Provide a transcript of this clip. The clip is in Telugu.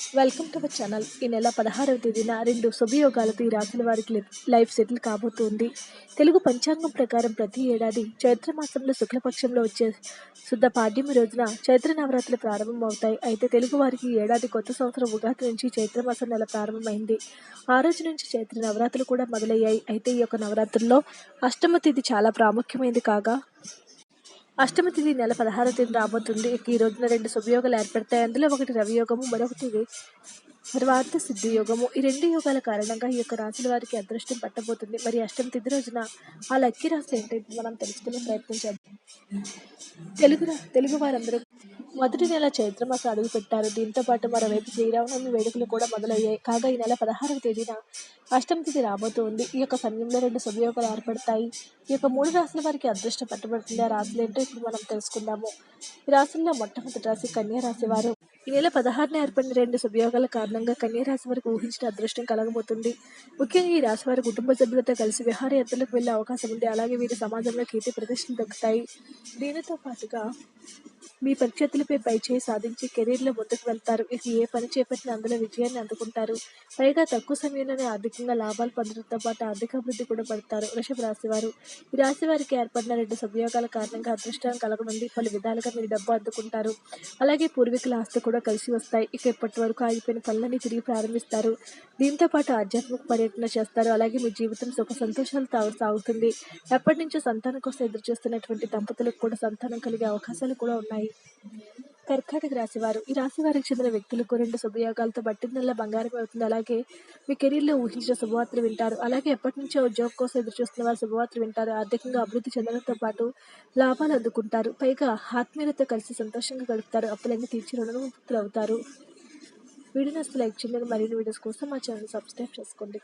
వెల్కమ్ టు అవర్ ఛానల్ ఈ నెల పదహారవ తేదీన రెండు శుభయోగాలతో ఈ రాసిన వారికి లైఫ్ సెటిల్ కాబోతోంది. తెలుగు పంచాంగం ప్రకారం ప్రతి ఏడాది చైత్ర మాసంలో శుక్లపక్షంలో వచ్చే శుద్ధ పాడ్యమి రోజున చైత్ర నవరాత్రులు ప్రారంభమవుతాయి. అయితే తెలుగు వారికి ఈ ఏడాది కొత్త సంవత్సరం ఉగాది నుంచి చైత్రమాసం నెల ప్రారంభమైంది. ఆ రోజు నుంచి చైత్ర నవరాత్రులు కూడా మొదలయ్యాయి. అయితే ఈ యొక్క నవరాత్రుల్లో అష్టమ తిథి చాలా ప్రాముఖ్యమైనది కాగా అష్టమి తిథి నెల పదహారు తేదీ రాబోతుంది. ఇక ఈ రోజున రెండు శుభయోగాలు ఏర్పడతాయి. అందులో ఒకటి రవియోగము మరొకటి తర్వాత సిద్ధియోగము ఈ రెండు యోగాల కారణంగా ఈ యొక్క రాశుల వారికి అదృష్టం పట్టబోతుంది. మరి అష్టమి తిథి రోజున ఆ లక్కీ రాశి ఏంటో? మనం తెలుసుకునే ప్రయత్నించాం తెలుగు రా- తెలుగు వారందరూ మొదటి నెల చైత్రమాస అడుగు పెట్టారు. దీంతో పాటు మరోవైపు శ్రీరామనవమి వేడుకలు కూడా మొదలయ్యాయి. కాగా ఈ నెల పదహారవ తేదీన అష్టమి తిథి రాబోతోంది. ఈ యొక్క సమయంలో రెండు శుభయోగాలు ఏర్పడతాయి. ఈ యొక్క మూడు రాసుల వారికి అదృష్టం పట్టుబడుతుంది. ఆ రాసులు ఏంటో ఇప్పుడు మనం తెలుసుకుందాము. ఈ రాసుల్లో మొట్టమొదటి రాశి కన్యా రాశి వారు. ఈ నెల పదహారున ఏర్పడిన రెండు శుభయోగాల కారణంగా కన్యా రాశి వారికి ఊహించిన అదృష్టం కలగబోతుంది. ముఖ్యంగా ఈ రాశి వారి కుటుంబ సభ్యులతో కలిసి విహారయాత్రలకు వెళ్ళే అవకాశం ఉంది. అలాగే వీరి సమాజంలో కీర్తి ప్రదర్శన దక్కుతాయి. దీనితో పాటుగా మీ ప్రత్యర్థులపై పైచేయి సాధించి కెరీర్లో ముందుకు వెళ్తారు. ఇక ఏ పని చేపట్టినా అందులో విజయాన్ని అందుకుంటారు. పైగా తక్కువ సమయంలోనే ఆర్థికంగా లాభాలు పొందడంతో పాటు ఆర్థిక అభివృద్ధి కూడా పడతారు. వృషభ రాశి వారు ఈ రాశి వారికి ఏర్పడిన రెండు సంయోగాల కారణంగా అదృష్టం కలగనుంది. పలు విధాలుగా మీరు డబ్బు అందుకుంటారు. అలాగే పూర్వీకుల ఆస్తి కూడా కలిసి వస్తాయి. ఇక ఇప్పటి వరకు ఆగిపోయిన పనులని తిరిగి ప్రారంభిస్తారు. దీంతో పాటు ఆధ్యాత్మిక పర్యటన చేస్తారు. అలాగే మీ జీవితం సుఖ సంతోషాలు సాగుతుంది. ఎప్పటి నుంచో సంతానం కోసం ఎదురు చూస్తున్నటువంటి దంపతులకు కూడా సంతానం కలిగే అవకాశాలు కూడా ఉన్నాయి. కర్కాటక రాశివారు. ఈ రాశి వారికి చెందిన వ్యక్తులకు రెండు శుభయోగాలతో బట్టిందల్లా బంగారం అవుతుంది. అలాగే మీ కెరీర్లో ఊహించిన శుభవార్తలు వింటారు. అలాగే ఎప్పటి నుంచో ఉద్యోగం కోసం ఎదురు చూస్తున్న వారు శుభవార్తలు వింటారు. ఆర్థికంగా అభివృద్ధి చెందడంతో పాటు లాభాలు అందుకుంటారు. పైగా ఆత్మీయులతో కలిసి సంతోషంగా గడుపుతారు. అప్పులన్నీ తీర్చి రుణముక్తులు అవుతారు. వీడియోస్ లైక్ చేయండి. మరిన్ని వీడియోస్ కోసం మా ఛానల్ సబ్స్క్రైబ్ చేసుకోండి.